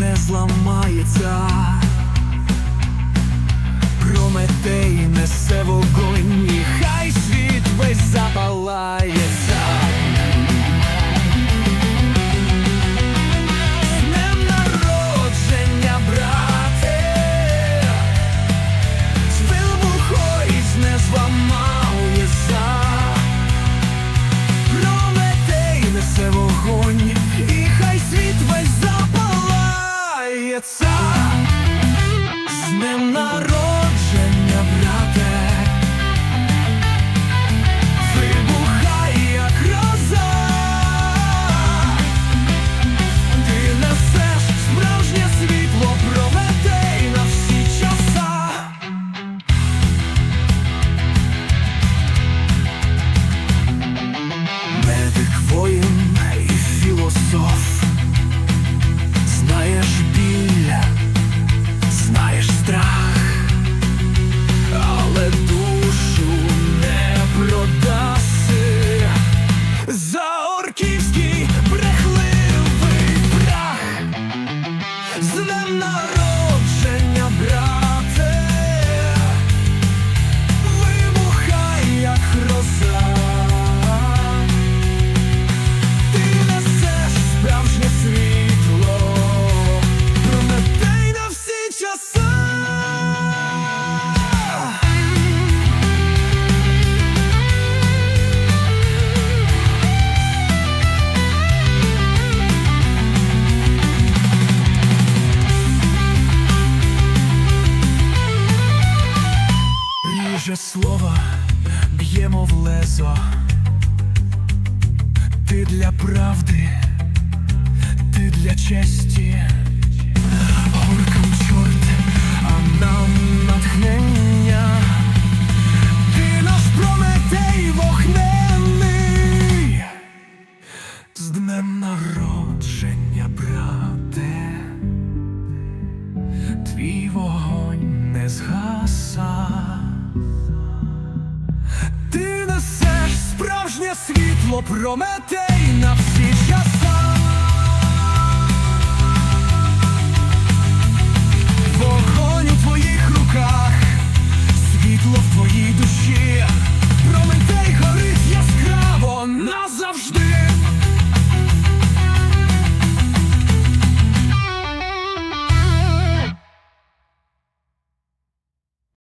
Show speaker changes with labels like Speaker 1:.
Speaker 1: не зламається. вітається з ним на. Боже слово б'ємо в лезо. Ти для правди, ти для честі. світло прометей на всі часа. Вогонь у твоїх руках, світло в твоїй душі, прометей горить яскраво назавжди.